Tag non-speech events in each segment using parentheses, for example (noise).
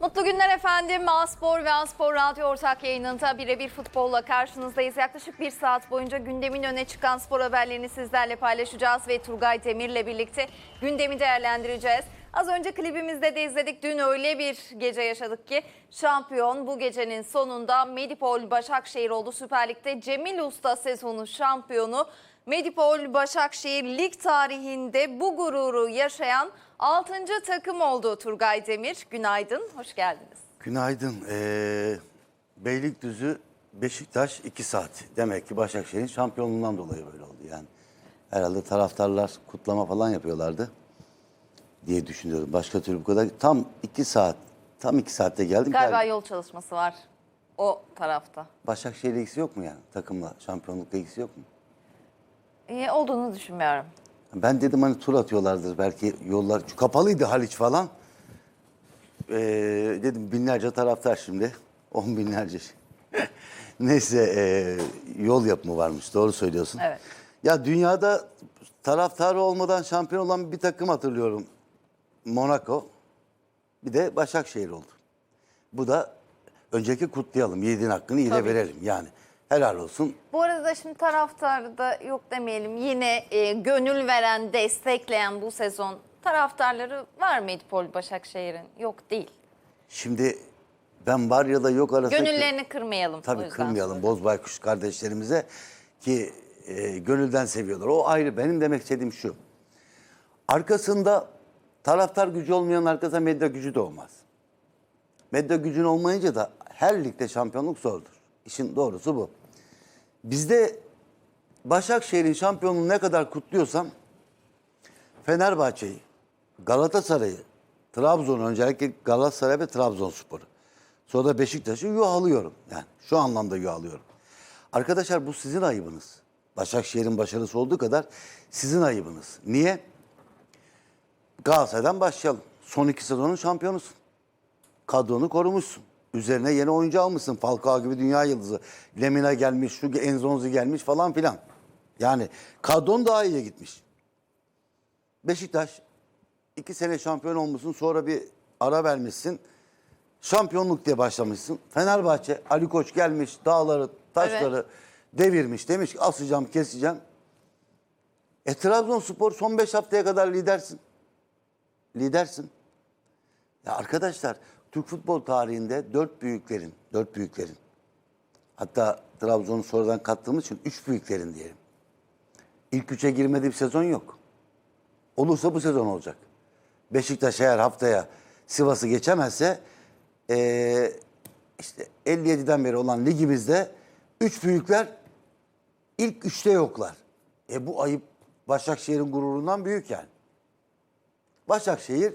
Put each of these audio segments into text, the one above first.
Mutlu günler efendim. Aspor ve Aspor Radyo ortak yayınında birebir futbolla karşınızdayız. Yaklaşık bir saat boyunca gündemin öne çıkan spor haberlerini sizlerle paylaşacağız ve Turgay Demir'le birlikte gündemi değerlendireceğiz. Az önce klibimizde de izledik. Dün öyle bir gece yaşadık ki şampiyon bu gecenin sonunda Medipol Başakşehir oldu. Süper Lig'de Cemil Usta sezonu şampiyonu. Medipol Başakşehir lig tarihinde bu gururu yaşayan 6. takım oldu Turgay Demir. Günaydın, hoş geldiniz. Günaydın. Ee, Beylikdüzü Beşiktaş 2 saat. Demek ki Başakşehir'in şampiyonluğundan dolayı böyle oldu yani. Herhalde taraftarlar kutlama falan yapıyorlardı diye düşünüyorum. Başka türlü bu kadar. Tam 2 saat, tam 2 saatte geldim. Galiba geldim. yol çalışması var o tarafta. Başakşehir'le ilgisi yok mu yani takımla? Şampiyonlukla ilgisi yok mu? İyi olduğunu düşünmüyorum. Ben dedim hani tur atıyorlardır belki yollar. Kapalıydı Haliç falan. Ee, dedim binlerce taraftar şimdi. (laughs) On binlerce. (laughs) Neyse ee, yol yapımı varmış doğru söylüyorsun. Evet. Ya dünyada taraftarı olmadan şampiyon olan bir takım hatırlıyorum. Monaco. Bir de Başakşehir oldu. Bu da önceki kutlayalım. Yiğidin hakkını iyi de Tabii. verelim yani. Helal olsun. Bu arada şimdi taraftarı da yok demeyelim. Yine e, gönül veren, destekleyen bu sezon taraftarları var mı Medipol Başakşehir'in? Yok değil. Şimdi ben var ya da yok arasında... Gönüllerini kırmayalım. Tabii kırmayalım. Boz Baykuş kardeşlerimize ki e, gönülden seviyorlar. O ayrı. Benim demek istediğim şu. Arkasında taraftar gücü olmayan arkasında medya gücü de olmaz. Medya gücün olmayınca da her ligde şampiyonluk zordur. İşin doğrusu bu. Bizde Başakşehir'in şampiyonluğunu ne kadar kutluyorsam Fenerbahçe'yi, Galatasaray'ı, Trabzon'u öncelikle Galatasaray ve Trabzonspor'u. Sonra da Beşiktaş'ı yuhalıyorum. Yani şu anlamda yuhalıyorum. Arkadaşlar bu sizin ayıbınız. Başakşehir'in başarısı olduğu kadar sizin ayıbınız. Niye? Galatasaray'dan başlayalım. Son iki sezonun şampiyonusun. Kadronu korumuşsun. Üzerine yeni oyuncu almışsın. Falcao gibi dünya yıldızı. Lemina gelmiş, şu Enzonzi gelmiş falan filan. Yani kadron daha iyiye gitmiş. Beşiktaş iki sene şampiyon olmuşsun sonra bir ara vermişsin. Şampiyonluk diye başlamışsın. Fenerbahçe Ali Koç gelmiş dağları taşları devirmiş. Demiş ki asacağım keseceğim. E Trabzonspor son 5 haftaya kadar lidersin. Lidersin. Ya arkadaşlar Türk futbol tarihinde dört büyüklerin, dört büyüklerin hatta Trabzon'u sonradan kattığımız için üç büyüklerin diyelim. İlk üçe girmediği bir sezon yok. Olursa bu sezon olacak. Beşiktaş eğer haftaya Sivas'ı geçemezse eee, işte 57'den beri olan ligimizde üç büyükler ilk üçte yoklar. E bu ayıp Başakşehir'in gururundan büyük yani. Başakşehir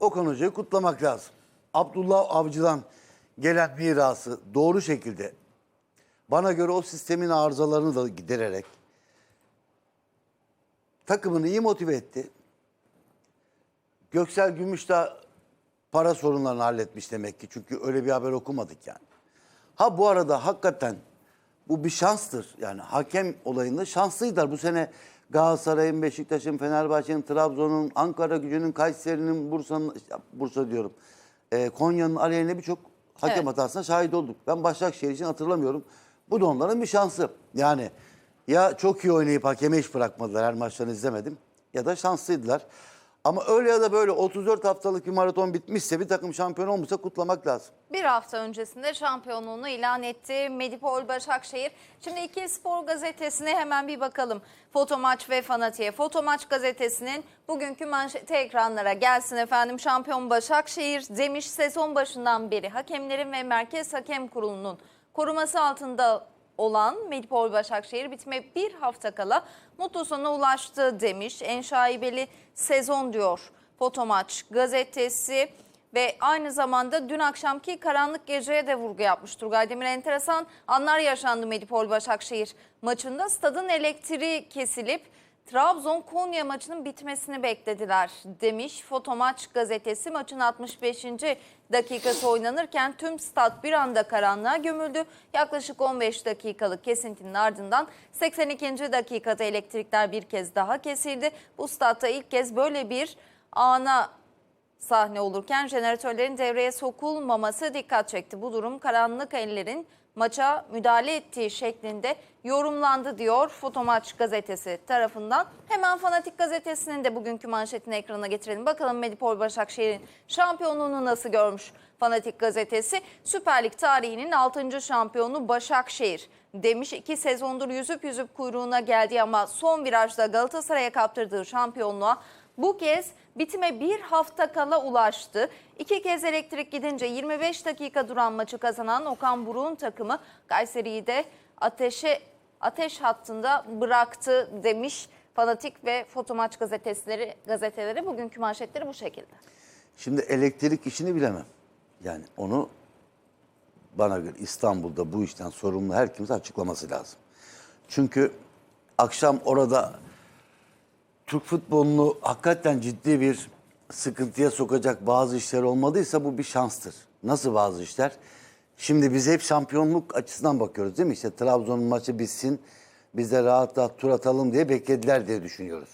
Okan Hoca'yı kutlamak lazım. Abdullah Avcı'dan gelen mirası doğru şekilde bana göre o sistemin arızalarını da gidererek takımını iyi motive etti. Göksel Gümüşdağ para sorunlarını halletmiş demek ki. Çünkü öyle bir haber okumadık yani. Ha bu arada hakikaten bu bir şanstır. Yani hakem olayında şanslıydılar. Bu sene Galatasaray'ın, Beşiktaş'ın, Fenerbahçe'nin, Trabzon'un, Ankara gücünün, Kayseri'nin, Bursa'nın, Bursa diyorum. E, Konya'nın aleyhine birçok hakem Evet. hatasına şahit olduk. Ben Başakşehir için hatırlamıyorum. Bu da onların bir şansı. Yani ya çok iyi oynayıp hakeme iş bırakmadılar. Her maçlarını izlemedim. Ya da şanslıydılar. Ama öyle ya da böyle 34 haftalık bir maraton bitmişse bir takım şampiyon olmuşsa kutlamak lazım. Bir hafta öncesinde şampiyonluğunu ilan etti Medipol Başakşehir. Şimdi iki spor gazetesine hemen bir bakalım. Fotomaç ve Fanati'ye. Fotomaç gazetesinin bugünkü manşeti ekranlara gelsin efendim. Şampiyon Başakşehir demiş sezon başından beri hakemlerin ve Merkez Hakem Kurulu'nun koruması altında olan Medipol Başakşehir bitme bir hafta kala mutlu sona ulaştı demiş. En şaibeli sezon diyor Fotomaç gazetesi. Ve aynı zamanda dün akşamki karanlık geceye de vurgu yapmış Turgay Demir. Enteresan anlar yaşandı Medipol Başakşehir maçında. Stadın elektriği kesilip Trabzon-Konya maçının bitmesini beklediler demiş Fotomaç gazetesi. Maçın 65. dakikası oynanırken tüm stat bir anda karanlığa gömüldü. Yaklaşık 15 dakikalık kesintinin ardından 82. dakikada elektrikler bir kez daha kesildi. Bu statta ilk kez böyle bir ana sahne olurken jeneratörlerin devreye sokulmaması dikkat çekti. Bu durum karanlık ellerin maça müdahale ettiği şeklinde yorumlandı diyor Fotomaç gazetesi tarafından. Hemen Fanatik gazetesinin de bugünkü manşetini ekrana getirelim. Bakalım Medipol Başakşehir'in şampiyonluğunu nasıl görmüş Fanatik gazetesi. Süper Lig tarihinin 6. şampiyonu Başakşehir demiş. İki sezondur yüzüp yüzüp kuyruğuna geldi ama son virajda Galatasaray'a kaptırdığı şampiyonluğa bu kez bitime bir hafta kala ulaştı. İki kez elektrik gidince 25 dakika duran maçı kazanan Okan Buruk'un takımı Kayseri'yi de ateşe ateş hattında bıraktı demiş. Fanatik ve Fotomaç gazeteleri gazeteleri bugünkü manşetleri bu şekilde. Şimdi elektrik işini bilemem. Yani onu bana göre İstanbul'da bu işten sorumlu her kimse açıklaması lazım. Çünkü akşam orada Türk futbolunu hakikaten ciddi bir sıkıntıya sokacak bazı işler olmadıysa bu bir şanstır. Nasıl bazı işler? Şimdi biz hep şampiyonluk açısından bakıyoruz değil mi? İşte Trabzon'un maçı bitsin, biz de rahat rahat tur atalım diye beklediler diye düşünüyoruz.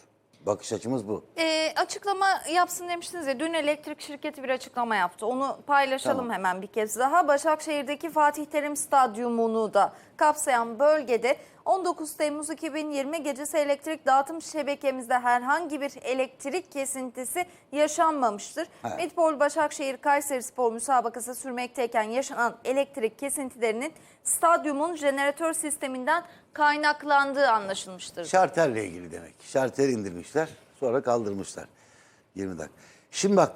Bakış açımız bu. Ee, açıklama yapsın demiştiniz ya dün elektrik şirketi bir açıklama yaptı. Onu paylaşalım Tamam. hemen bir kez daha. Başakşehir'deki Fatih Terim Stadyumunu da kapsayan bölgede 19 Temmuz 2020 gecesi elektrik dağıtım şebekemizde herhangi bir elektrik kesintisi yaşanmamıştır. Evet. Medipol Başakşehir Kayseri Spor müsabakası sürmekteyken yaşanan elektrik kesintilerinin stadyumun jeneratör sisteminden kaynaklandığı anlaşılmıştır. Şarterle ilgili demek. Şarter indirmişler, sonra kaldırmışlar. 20 dakika. Şimdi bak,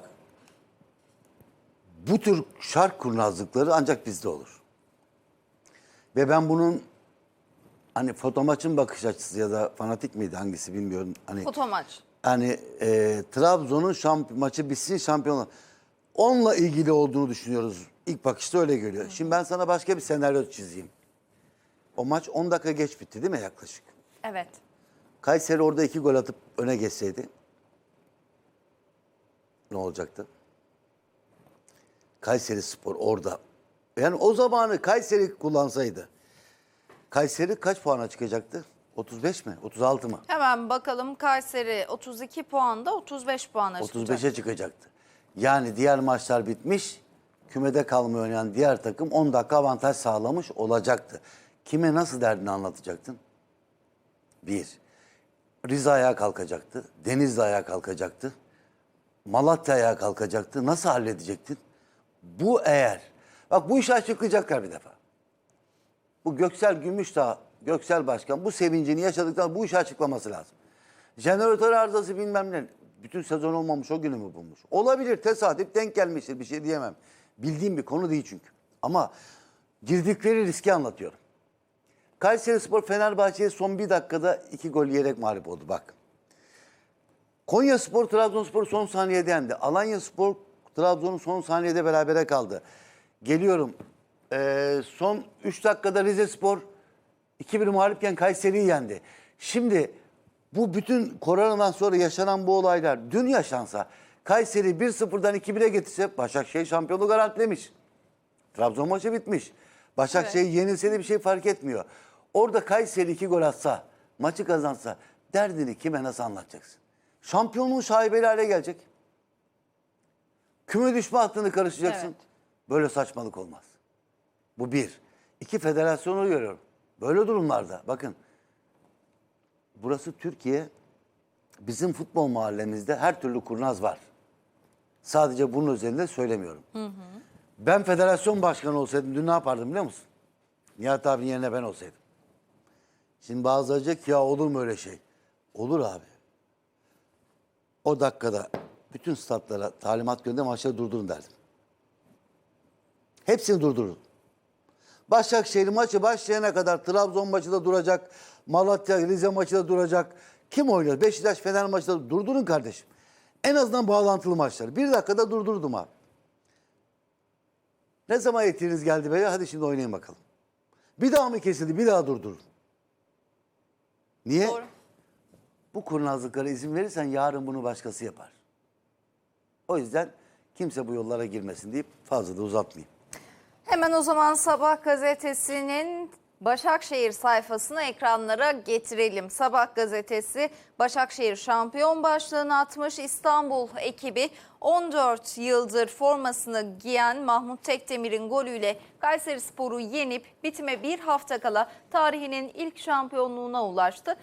bu tür şark kurnazlıkları ancak bizde olur. Ve ben bunun hani fotomaçın bakış açısı ya da fanatik miydi hangisi bilmiyorum. Hani Fotomaç. hani e, Trabzon'un şamp maçı bitsin şampiyonlar. Onunla ilgili olduğunu düşünüyoruz. İlk bakışta öyle geliyor. Şimdi ben sana başka bir senaryo çizeyim. O maç 10 dakika geç bitti değil mi yaklaşık? Evet. Kayseri orada iki gol atıp öne geçseydi ne olacaktı? Kayseri Spor orada. Yani o zamanı Kayseri kullansaydı Kayseri kaç puana çıkacaktı? 35 mi? 36 mı? Hemen bakalım Kayseri 32 puanda 35 puana çıkacak. 35'e çıkacaktı. Yani diğer maçlar bitmiş. Kümede kalmayı oynayan diğer takım 10 dakika avantaj sağlamış olacaktı. Kime nasıl derdini anlatacaktın? Bir. Rize ayağa kalkacaktı. Denizli ayağa kalkacaktı. Malatya ayağa kalkacaktı. Nasıl halledecektin? Bu eğer. Bak bu işi açıklayacaklar bir defa. Bu Göksel Gümüşdağ, Göksel Başkan bu sevincini yaşadıktan bu işi açıklaması lazım. Jeneratör arızası bilmem ne. Bütün sezon olmamış o günü mü bulmuş? Olabilir tesadüf denk gelmiştir bir şey diyemem. Bildiğim bir konu değil çünkü. Ama girdikleri riski anlatıyorum. Kayseri Spor Fenerbahçe'ye son bir dakikada iki gol yiyerek mağlup oldu bak. Konya Spor Trabzonspor son saniyede yendi. Alanya Spor Trabzon'un son saniyede berabere kaldı. Geliyorum. Ee, son 3 dakikada Rize Spor 2-1 mağlupken Kayseri'yi yendi. Şimdi bu bütün koronadan sonra yaşanan bu olaylar dün yaşansa Kayseri 1-0'dan 2-1'e getirse Başakşehir şampiyonluğu garantilemiş. Trabzon maçı bitmiş. Başakşehir yenilse de bir şey fark etmiyor. Orada Kayseri iki gol atsa, maçı kazansa derdini kime nasıl anlatacaksın? Şampiyonluğun şaibeli hale gelecek. Küme düşme hattını karışacaksın. Evet. Böyle saçmalık olmaz. Bu bir. İki federasyonu görüyorum. Böyle durumlarda bakın. Burası Türkiye. Bizim futbol mahallemizde her türlü kurnaz var. Sadece bunun özelinde söylemiyorum. Ben federasyon başkanı olsaydım dün ne yapardım biliyor musun? Nihat abinin yerine ben olsaydım. Şimdi bazıları diyecek ya olur mu öyle şey? Olur abi. O dakikada bütün statlara talimat gönderdim maçları durdurun derdim. Hepsini durdurun. Başakşehir maçı başlayana kadar Trabzon maçı da duracak. Malatya, Rize maçı da duracak. Kim oynuyor? Beşiktaş, Fener maçı da durdurun kardeşim. En azından bağlantılı maçları. Bir dakikada durdurdum abi. Ne zaman yeteneğiniz geldi be? Hadi şimdi oynayın bakalım. Bir daha mı kesildi? Bir daha durdurun. Niye? Doğru. Bu kurnazlıklara izin verirsen yarın bunu başkası yapar. O yüzden kimse bu yollara girmesin deyip fazla da uzatmayayım. Hemen o zaman Sabah gazetesinin Başakşehir sayfasını ekranlara getirelim. Sabah gazetesi Başakşehir şampiyon başlığını atmış. İstanbul ekibi 14 yıldır formasını giyen Mahmut Tekdemir'in golüyle Kayseri Spor'u yenip bitime bir hafta kala tarihinin ilk şampiyonluğuna ulaştı.